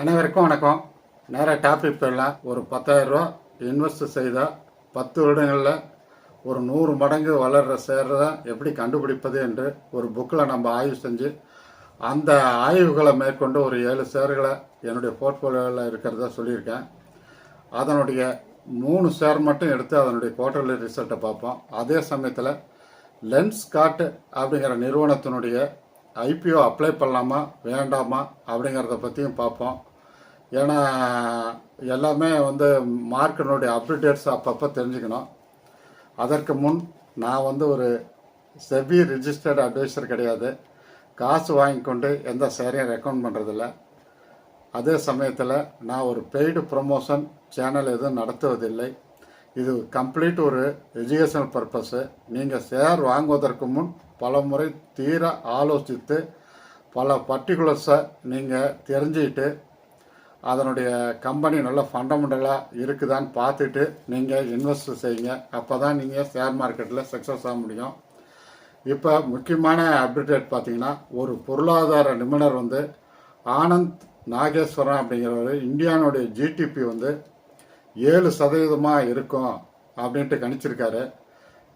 அனைவருக்கும் வணக்கம். நேராக டாபிக் போயிடலாம் ஒரு பத்தாயிரரூவா இன்வெஸ்ட் செய்தால் பத்து வருடங்களில் ஒரு நூறு மடங்கு வளர்கிற ஷேரை எப்படி கண்டுபிடிப்பது என்று ஒரு புக்கில் நம்ம ஆய்வு செஞ்சு அந்த ஆய்வுகளை மேற்கொண்டு ஒரு ஏழு ஷேர்களை என்னுடைய போர்ட்ஃபோலியோவில் இருக்கிறதா சொல்லியிருக்கேன். அதனுடைய மூணு ஷேர் மட்டும் எடுத்து அதனுடைய குவார்டர்லி ரிசல்ட்டை பார்ப்போம். அதே சமயத்தில் லென்ஸ் காட்டு அப்படிங்கிற நிறுவனத்தினுடைய ஐபிஓ அப்ளை பண்ணலாமா வேண்டாமா அப்படிங்கிறத பற்றியும் பார்ப்போம். ஏன்னா எல்லாமே வந்து மார்க்கினுடைய அப்டேட்ஸ் அப்பப்போ தெரிஞ்சுக்கணும். அதற்கு முன் நான் வந்து ஒரு செபி ரிஜிஸ்டர்டு அட்வைசர் கிடையாது. காசு வாங்கி கொண்டு எந்த சேரையும் ரெக்கமெண்ட் பண்ணுறதில்ல அதே சமயத்தில் நான் ஒரு பெய்டு ப்ரொமோஷன் சேனல் எதுவும் நடத்துவதில்லை. இது கம்ப்ளீட் ஒரு எஜுகேஷனல் பர்பஸ்ஸு நீங்கள் ஷேர் வாங்குவதற்கு முன் பல முறை தீர ஆலோசித்து பல பர்டிகுலர்ஸை நீங்கள் தெரிஞ்சுக்கிட்டு அதனுடைய கம்பெனி நல்ல ஃபண்டமெண்டலாக இருக்குதான்னு பார்த்துட்டு நீங்கள் இன்வெஸ்ட் செய்யுங்க. அப்போ தான் நீங்கள் ஷேர் மார்க்கெட்டில் சக்ஸஸ் ஆக முடியும். இப்போ முக்கியமான அப்டேட் பார்த்தீங்கன்னா ஒரு பொருளாதார நிபுணர் வந்து ஆனந்த் நாகேஸ்வரன் அப்படிங்கிறவர் இந்தியானுடைய ஜிடிபி வந்து ஏழு சதவீதமாக இருக்கும் அப்படின்ட்டு கணிச்சிருக்காரு.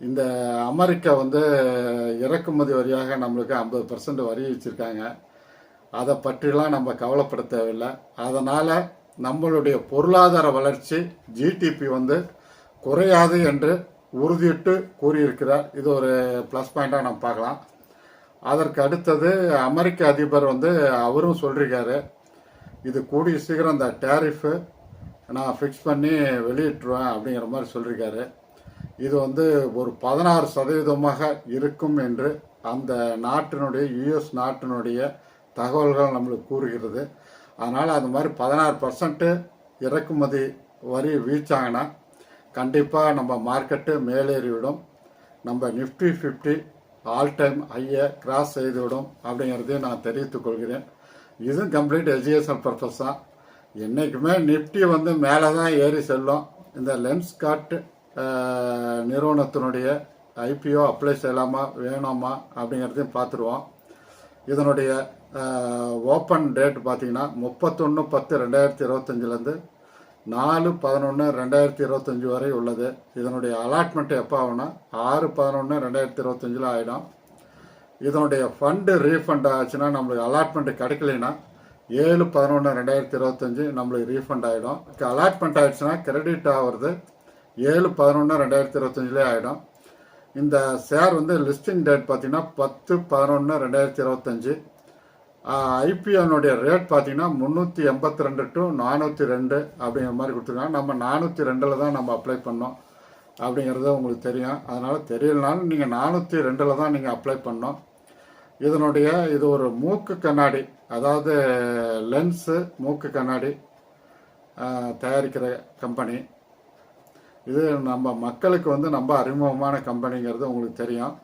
இந்த அமெரிக்கா வந்து இறக்குமதி வரியாக நம்மளுக்கு ஐம்பது பர்சன்ட் வரி வச்சுருக்காங்க. அதை பற்றிலாம் நம்ம கவலைப்பட தேவையில்லை. அதனால் நம்மளுடைய பொருளாதார வளர்ச்சி ஜிடிபி வந்து குறையாது என்று உறுதியிட்டு கூறியிருக்கிறார். இது ஒரு ப்ளஸ் பாயிண்டாக நம்ம பார்க்கலாம். அதற்கு அடுத்தது அமெரிக்க அதிபர் வந்து அவரும் சொல்லியிருக்காரு இது கூடிய சீக்கிரம் இந்த டேரிஃபு நான் ஃபிக்ஸ் பண்ணி வெளியிட்டுருவேன் அப்படிங்கிற மாதிரி சொல்லியிருக்காரு. இது வந்து ஒரு பதினாறு சதவீதமாக இருக்கும் என்று அந்த நாட்டினுடைய யுஎஸ் நாட்டினுடைய தகவல்கள் நம்மளுக்கு கூறுகிறது. அதனால் அது மாதிரி பதினாறு பர்சன்ட்டு இறக்குமதி வரி வீழ்ச்சாங்கன்னா கண்டிப்பாக நம்ம மார்க்கெட்டு மேலேறிவிடும். நம்ம நிஃப்டி ஃபிஃப்டி ஆல் டைம் ஹையை கிராஸ் செய்துவிடும் அப்படிங்கிறதையும் நான் தெரிவித்துக் கொள்கிறேன். இதுவும் கம்ப்ளீட் எஜுகேஷன் பர்பஸ் தான். என்றைக்குமே நிஃப்டி வந்து மேலே தான் ஏறி செல்லும். இந்த லென்ஸ் கார்ட் நிறுவனத்தினுடைய ஐபிஓ அப்ளை செய்யலாமா வேணாமா அப்படிங்கிறதையும் பார்த்துருவோம். இதனுடைய ஓப்பன் டேட் பார்த்தீங்கன்னா முப்பத்தொன்று பத்து ரெண்டாயிரத்தி இருபத்தஞ்சிலேருந்து நாலு பதினொன்று ரெண்டாயிரத்தி இருபத்தஞ்சி வரை உள்ளது. இதனுடைய அலாட்மெண்ட் எப்போ ஆகும்னா ஆறு பதினொன்று ரெண்டாயிரத்தி இருபத்தஞ்சில் ஆகிடும் இதனுடைய ஃபண்டு ரீஃபண்ட் ஆச்சுன்னா நம்மளுக்கு அலாட்மெண்ட் கிடைக்கலைன்னா ஏழு பதினொன்று ரெண்டாயிரத்தி இருபத்தஞ்சி நம்மளுக்கு ரீஃபண்ட் ஆகிடும் அலாட்மெண்ட் ஆகிடுச்சுன்னா கிரெடிட் ஆகிறது ஏழு பதினொன்று ரெண்டாயிரத்தி இருபத்தஞ்சிலே ஆகிடும் இந்த ஷேர் வந்து லிஸ்டிங் டேட் பார்த்தீங்கன்னா பத்து பதினொன்று ரெண்டாயிரத்தி இருபத்தஞ்சி. ஐபிஎனுடைய ரேட் பார்த்தீங்கன்னா முந்நூற்றி எண்பத்தி ரெண்டு டு நானூற்றி ரெண்டு அப்படிங்கிற மாதிரி கொடுத்துருக்காங்க. நம்ம நானூற்றி ரெண்டில் தான் நம்ம அப்ளை பண்ணோம் அப்படிங்கிறது உங்களுக்கு தெரியும். அதனால் தெரியலனாலும் நீங்கள் நானூற்றி ரெண்டில் தான் நீங்கள் அப்ளை பண்ணோம். இதனுடைய இது ஒரு மூக்கு கண்ணாடி அதாவது லென்ஸு மூக்கு கண்ணாடி தயாரிக்கிற கம்பெனி இது நம்ம மக்களுக்கு வந்து ரொம்ப அறிமுகமான கம்பெனிங்கிறது உங்களுக்கு தெரியும்.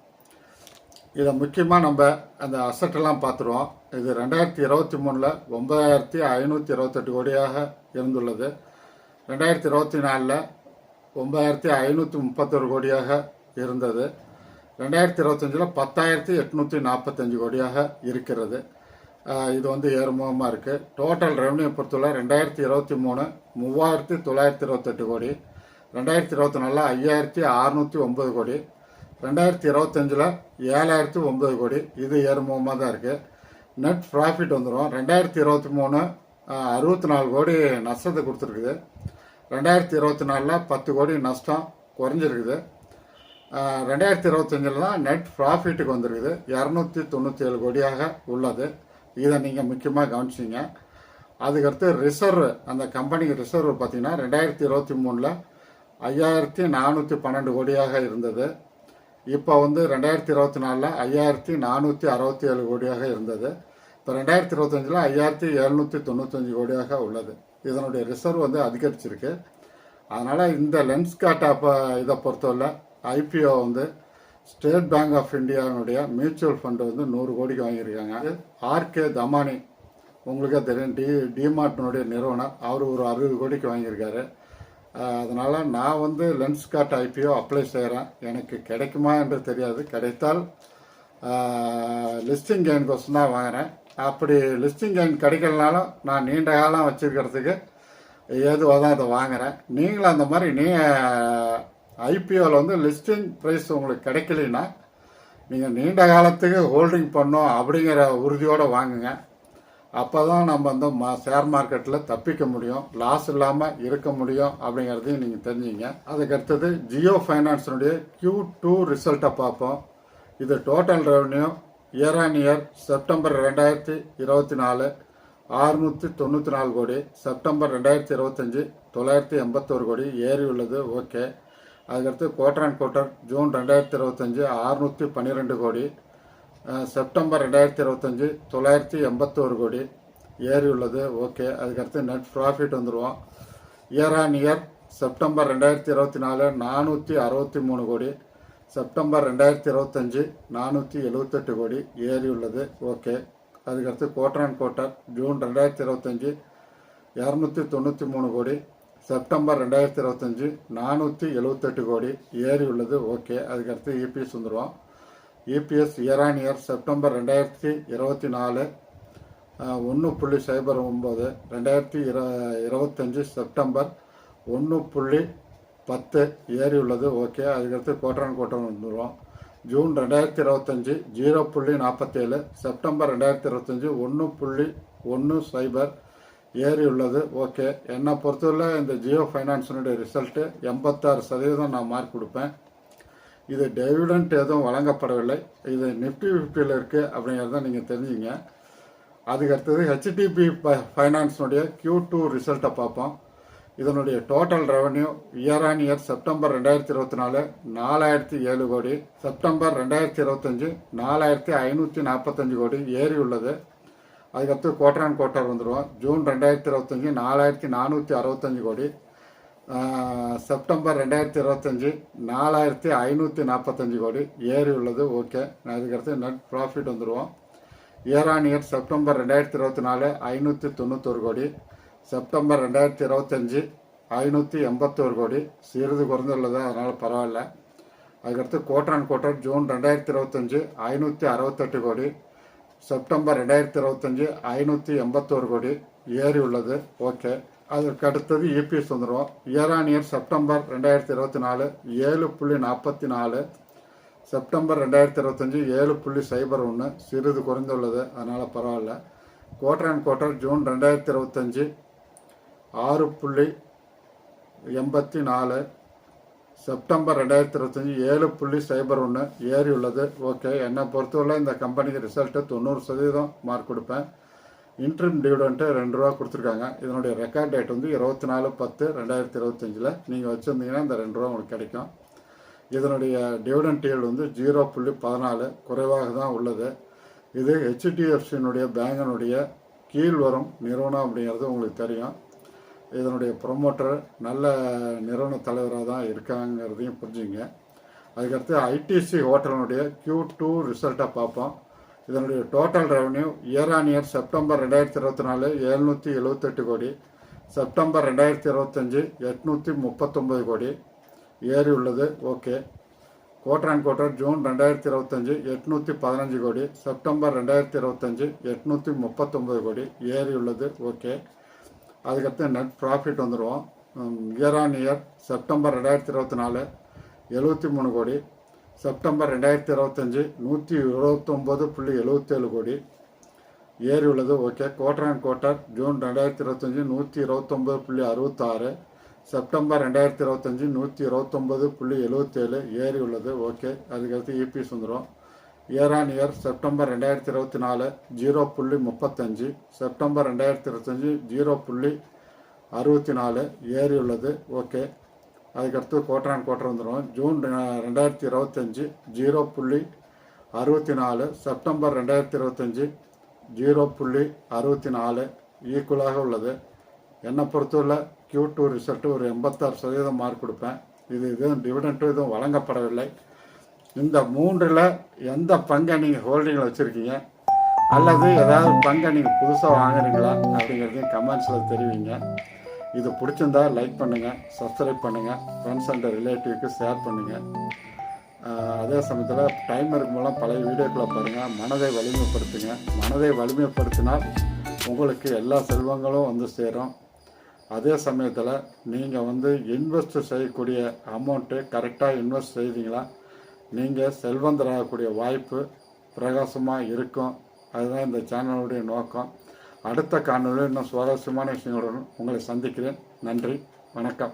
இதை முக்கியமாக நம்ம அந்த அசட்டெல்லாம் பார்த்துருவோம். இது ரெண்டாயிரத்தி இருபத்தி மூணில் ஒன்பதாயிரத்தி ஐநூற்றி இருபத்தெட்டு கோடியாக இருந்துள்ளது. ரெண்டாயிரத்தி இருபத்தி நாலில் ஒன்பதாயிரத்தி ஐநூற்றி முப்பத்தொரு கோடியாக இருந்தது. ரெண்டாயிரத்தி இருபத்தஞ்சில் பத்தாயிரத்தி எட்நூற்றி நாற்பத்தஞ்சு கோடியாக இருக்கிறது. இது வந்து ஏறுமுகமாக இருக்குது டோட்டல் ரெவன்யூ பொறுத்தவரை ரெண்டாயிரத்தி இருபத்தி மூணு மூவாயிரத்தி தொள்ளாயிரத்தி இருபத்தெட்டு கோடி. ரெண்டாயிரத்தி இருபத்தி நாலில் ஐயாயிரத்தி அறநூற்றி ஒம்பது கோடி. ரெண்டாயிரத்தி இருபத்தஞ்சில் ஏழாயிரத்தி ஒம்பது கோடி. இது ஏறுமுகமாக தான் இருக்குது நெட் ப்ராஃபிட் வந்துடும் ரெண்டாயிரத்தி இருபத்தி மூணு அறுபத்தி நாலு கோடி நஷ்டத்தை கொடுத்துருக்குது. ரெண்டாயிரத்தி இருபத்தி நாலில் பத்து கோடி நஷ்டம் குறைஞ்சிருக்குது. ரெண்டாயிரத்தி இருபத்தஞ்சில் தான் நெட் ப்ராஃபிட்டுக்கு வந்துருக்குது. இரநூத்தி தொண்ணூற்றி ஏழு கோடியாக உள்ளது. இதை நீங்கள் முக்கியமாக கவனிச்சிங்க. அதுக்கடுத்து ரிசர்வ் அந்த கம்பெனிக்கு ரிசர்வ் பார்த்தீங்கன்னா ரெண்டாயிரத்தி இருபத்தி மூணில் ஐயாயிரத்தி நானூற்றி பன்னெண்டு கோடியாக இருந்தது. இப்போ வந்து ரெண்டாயிரத்தி இருபத்தி நாலில் ஐயாயிரத்தி நானூற்றி அறுபத்தி ஏழு கோடியாக இருந்தது. இப்போ ரெண்டாயிரத்தி இருபத்தஞ்சில் ஐயாயிரத்தி எழுநூற்றி தொண்ணூத்தஞ்சு கோடியாக உள்ளது. இதனுடைய ரிசர்வ் வந்து அதிகரிச்சிருக்கு. அதனால் இந்த லென்ஸ் காட் அப்போ இதை பொறுத்தவரை ஐபிஓ வந்து ஸ்டேட் பேங்க் ஆஃப் இந்தியாவினுடைய மியூச்சுவல் ஃபண்டு வந்து நூறு கோடிக்கு வாங்கியிருக்காங்க. ஆர்கே தமானி உங்களுக்கே தெரியும் டி டிமார்ட்னுடைய நிறுவனர் அவர் ஒரு அறுபது கோடிக்கு வாங்கியிருக்காரு. அதனால் நான் வந்து லென்ஸ் கார்ட் ஐபிஓ அப்ளை செய்கிறேன் எனக்கு கிடைக்குமா என்று தெரியாது. கிடைத்தால் லிஸ்டிங் கெயின் கொஸ்டின் தான் வாங்குகிறேன் அப்படி லிஸ்டிங் கெயின் கிடைக்கலனாலும் நான் நீண்ட காலம் வச்சுருக்கிறதுக்கு ஏதுவாக தான் அதை வாங்குகிறேன் நீங்களும் அந்த மாதிரி நீ ஐபிஓவில் வந்து லிஸ்டிங் ப்ரைஸ் உங்களுக்கு கிடைக்கலன்னா நீங்கள் நீண்ட காலத்துக்கு ஹோல்டிங் பண்ணோம் அப்படிங்கிற உறுதியோடு வாங்குங்க. அப்போ தான் நம்ம வந்து மா ஷேர் மார்க்கெட்டில் தப்பிக்க முடியும் லாஸ் இல்லாமல் இருக்க முடியும் அப்படிங்கிறதையும் நீங்கள் தெரிஞ்சுங்க. அதுக்கடுத்தது ஜியோ ஃபைனான்ஸினுடைய கியூ டூ ரிசல்ட்டை பார்ப்போம். இது total revenue year on year September ரெண்டாயிரத்தி இருபத்தி நாலு ஆறுநூற்றி தொண்ணூற்றி நாலு கோடி செப்டம்பர் ரெண்டாயிரத்தி இருபத்தஞ்சி தொள்ளாயிரத்தி எண்பத்தோரு கோடி ஏறி உள்ளது ஓகே அதுக்கடுத்து குவார்டர் அண்ட் குவார்டர் ஜூன் ரெண்டாயிரத்தி இருபத்தஞ்சி ஆறுநூற்றி பன்னிரெண்டு கோடி செப்டம்பர் ரெண்டாயிரத்தி இருபத்தஞ்சி தொள்ளாயிரத்தி எண்பத்தோரு கோடி. ஏறி உள்ளது ஓகே. அதுக்கடுத்து நெட் ப்ராஃபிட் வந்துடுவோம் இயர் ஆன் இயர் செப்டம்பர் ரெண்டாயிரத்தி இருபத்தி நாலு நானூற்றி அறுபத்தி மூணு கோடி. செப்டம்பர் ரெண்டாயிரத்தி இருபத்தஞ்சி நானூற்றி எழுபத்தெட்டு கோடி. ஏறி உள்ளது ஓகே. அதுக்கடுத்து குவார்டர் அண்ட் குவார்ட்டர் ஜூன் ரெண்டாயிரத்தி இருபத்தஞ்சி இரநூத்தி தொண்ணூற்றி மூணு கோடி. செப்டம்பர் ரெண்டாயிரத்தி இருபத்தஞ்சி நானூற்றி எழுபத்தெட்டு கோடி. ஏறி உள்ளது ஓகே. அதுக்கடுத்து இபிஎஸ் வந்துடுவோம் EPS year on year September ரெண்டாயிரத்தி இருபத்தி நாலு ஒன்று புள்ளி சைபர் ஒம்பது ரெண்டாயிரத்தி இர இருபத்தஞ்சி செப்டம்பர் ஒன்று புள்ளி பத்து ஏறி உள்ளது. ஓகே அதுக்கடுத்து கோட்டரன் கோட்டரன் வந்துடும் ஜூன் ரெண்டாயிரத்தி இருபத்தஞ்சி ஜீரோ புள்ளி நாற்பத்தேழு செப்டம்பர் ரெண்டாயிரத்தி இருபத்தஞ்சி ஒன்று புள்ளி ஒன்று சைபர் ஏறி உள்ளது. ஓகே என்னை பொறுத்தவரை இந்த ஜியோ ஃபைனான்ஸினுடைய ரிசல்ட்டு எண்பத்தாறு சதவீதம் நான் மார்க் கொடுப்பேன். இது டெவிடெண்ட் எதுவும் வழங்கப்படவில்லை. இது நிஃப்டி ஃபிஃப்டியில் இருக்குது அப்படிங்கிறத நீங்கள் தெரிஞ்சுங்க. அதுக்கு அடுத்தது ஹெச்டிபி ஃபைனான்ஸினுடைய கியூ டூ ரிசல்ட்டை பார்ப்போம். இதனுடைய total revenue year on year September ரெண்டாயிரத்தி இருபத்தி நாலு நாலாயிரத்தி ஏழு கோடி செப்டம்பர் ரெண்டாயிரத்தி இருபத்தஞ்சு நாலாயிரத்தி ஐநூற்றி நாற்பத்தஞ்சு கோடி ஏறி உள்ளது. அதுக்கடுத்து குவார்டர் அண்ட் குவார்ட்டர் வந்துடுவோம் ஜூன் ரெண்டாயிரத்தி இருபத்தஞ்சி நாலாயிரத்தி நானூற்றி அறுபத்தஞ்சு கோடி செப்டம்பர் ரெண்டாயிரத்தி இருபத்தஞ்சி நாலாயிரத்தி ஐநூற்றி நாற்பத்தஞ்சு கோடி. ஏறி உள்ளது ஓகே. அதுக்கடுத்து நெட் ப்ராஃபிட் வந்துடுவோம் இயர் ஆன் இயர் செப்டம்பர் ரெண்டாயிரத்தி இருபத்தி நாலு ஐநூற்றி தொண்ணூத்தொரு கோடி. செப்டம்பர் ரெண்டாயிரத்தி இருபத்தஞ்சி ஐநூற்றி எண்பத்தோரு கோடி. சிறிது குறைந்துள்ளது அதனால் பரவாயில்ல. அதுக்கடுத்து குவார்டர் அண்ட் குவார்டர் ஜூன் ரெண்டாயிரத்தி இருபத்தஞ்சி ஐநூற்றி அறுபத்தெட்டு கோடி. செப்டம்பர் ரெண்டாயிரத்தி இருபத்தஞ்சி ஐநூற்றி எண்பத்தோரு கோடி. ஏறி உள்ளது ஓகே. அதற்கு அடுத்தது இபிஎஸ் வந்துடும் இயர் ஆன் இயர் செப்டம்பர் ரெண்டாயிரத்தி இருபத்தி நாலு ஏழு புள்ளி நாற்பத்தி நாலு செப்டம்பர் ரெண்டாயிரத்தி இருபத்தஞ்சி ஏழு புள்ளி சைபர் ஒன்று சிறிது குறைந்துள்ளது அதனால் பரவாயில்ல. குவார்டர் அண்ட் குவார்டர் ஜூன் ரெண்டாயிரத்தி இருபத்தஞ்சி ஆறு புள்ளி எண்பத்தி நாலு செப்டம்பர் ரெண்டாயிரத்தி இருபத்தஞ்சி ஏழு புள்ளி சைபர் ஒன்று ஏறி உள்ளது ஓகே என்னை பொறுத்தவரை இந்த கம்பெனிக்கு ரிசல்ட்டு தொண்ணூறு சதவீதம் மார்க் கொடுப்பேன். இன்ட்ரிம் டிவிடெண்ட்டு ரெண்டு ரூபா கொடுத்துருக்காங்க. இதனுடைய ரெக்கார்ட் டேட் வந்து இருபத்தி நாலு பத்து ரெண்டாயிரத்தி இருபத்தஞ்சில் நீங்கள் வச்சுருந்தீங்கன்னா இந்த ரெண்டு ரூபா உங்களுக்கு கிடைக்கும். இதனுடைய டிவிடெண்ட் yield வந்து ஜீரோ புள்ளி பதினாலு குறைவாக தான் உள்ளது. இது ஹெச்டிஎஃப்சியினுடைய பேங்கினுடைய கீழ் வரும் நிறுவனம் அப்படிங்கிறது உங்களுக்கு தெரியும். இதனுடைய ப்ரொமோட்டர் நல்ல நிறுவன தலைவராக தான் இருக்காங்கிறதையும் புரிஞ்சுங்க. அதுக்கடுத்து ஐடிசி ஹோட்டலினுடைய கியூ டூ ரிசல்ட்டை பார்ப்போம். இதனுடைய total revenue year on year September ரெண்டாயிரத்தி இருபத்தி நாலு எழுநூற்றி எழுபத்தெட்டு கோடி செப்டம்பர் ரெண்டாயிரத்தி இருபத்தஞ்சி எட்நூற்றி முப்பத்தொம்பது கோடி. ஏறி உள்ளது okay. Quarter and quarter June ரெண்டாயிரத்தி இருபத்தஞ்சி எட்நூற்றி பதினஞ்சு கோடி செப்டம்பர் ரெண்டாயிரத்தி இருபத்தஞ்சி எட்நூற்றி முப்பத்தொம்பது கோடி. ஏறி உள்ளது ஓகே. அதுக்கடுத்து நெட் ப்ராஃபிட் வந்துடுவோம் இயர் ஆன் இயர் செப்டம்பர் ரெண்டாயிரத்தி இருபத்தி நாலு எழுபத்தி மூணு கோடி செப்டம்பர் ரெண்டாயிரத்தி இருபத்தஞ்சி நூற்றி இருபத்தொம்போது புள்ளி எழுபத்தேழு கோடி. ஏறி உள்ளது okay. Quarter and quarter June ரெண்டாயிரத்தி இருபத்தஞ்சி நூற்றி இருபத்தொம்போது புள்ளி அறுபத்தாறு. செப்டம்பர் ரெண்டாயிரத்தி இருபத்தஞ்சி நூற்றி இருபத்தொம்போது புள்ளி எழுபத்தேழு ஏறி உள்ளது ஓகே. அதுக்கடுத்து இபிஎஸ் வந்துடும் இயர் ஆன் இயர் செப்டம்பர் ரெண்டாயிரத்தி இருபத்தி நாலு ஜீரோ புள்ளி முப்பத்தஞ்சு. செப்டம்பர் ரெண்டாயிரத்தி இருபத்தஞ்சி ஜீரோ புள்ளி அறுபத்தி நாலு ஏறி உள்ளது ஓகே. அதுக்கடுத்து குவார்டர் அண்ட் குவார்டர் வந்துடும் ஜூன் ரெண்டாயிரத்தி இருபத்தஞ்சி ஜீரோ புள்ளி அறுபத்தி நாலு செப்டம்பர் ரெண்டாயிரத்தி இருபத்தஞ்சி ஜீரோ புள்ளி அறுபத்தி நாலு ஈக்குவலாக உள்ளது. என்னை பொறுத்தவரை கியூ டூ ரிசல்ட்டு ஒரு எண்பத்தாறு சதவீதம் மார்க் கொடுப்பேன். இது எதுவும் டிவிடெண்ட்டும் எதுவும் வழங்கப்படவில்லை. இந்த மூன்றில் எந்த பங்கை நீங்கள் ஹோல்டிங்கில் வச்சுருக்கீங்க? அல்லது ஏதாவது பங்கை நீங்கள் புதுசாக வாங்குறீங்களா? அப்படிங்கிறதையும் கமெண்ட்ஸில் தெரிவிங்க. இது பிடிச்சிருந்தா லைக் பண்ணுங்கள் சப்ஸ்கிரைப் பண்ணுங்கள் ஃப்ரெண்ட்ஸ் அண்ட் ரிலேட்டிவ்க்கு ஷேர் பண்ணுங்கள் அதே சமயத்தில் டைமருக்கு மூலம் பழைய வீடியோக்களை பாருங்கள் மனதை வலிமைப்படுத்துங்க. மனதை வலிமைப்படுத்தினால் உங்களுக்கு எல்லா செல்வங்களும் வந்து சேரும். அதே சமயத்தில் நீங்கள் வந்து இன்வெஸ்ட் செய்யக்கூடிய அமௌண்ட்டு கரெக்டாக இன்வெஸ்ட் செய்தீங்களா நீங்கள் செல்வந்தராகக்கூடிய வாய்ப்பு பிரகாசமாக இருக்கும். அதுதான் இந்த சேனலுடைய நோக்கம். அடுத்த காணொலியில் இன்னும் சுவாரஸ்யமான விஷயங்களுடன் உங்களை சந்திக்கிறேன். நன்றி. வணக்கம்.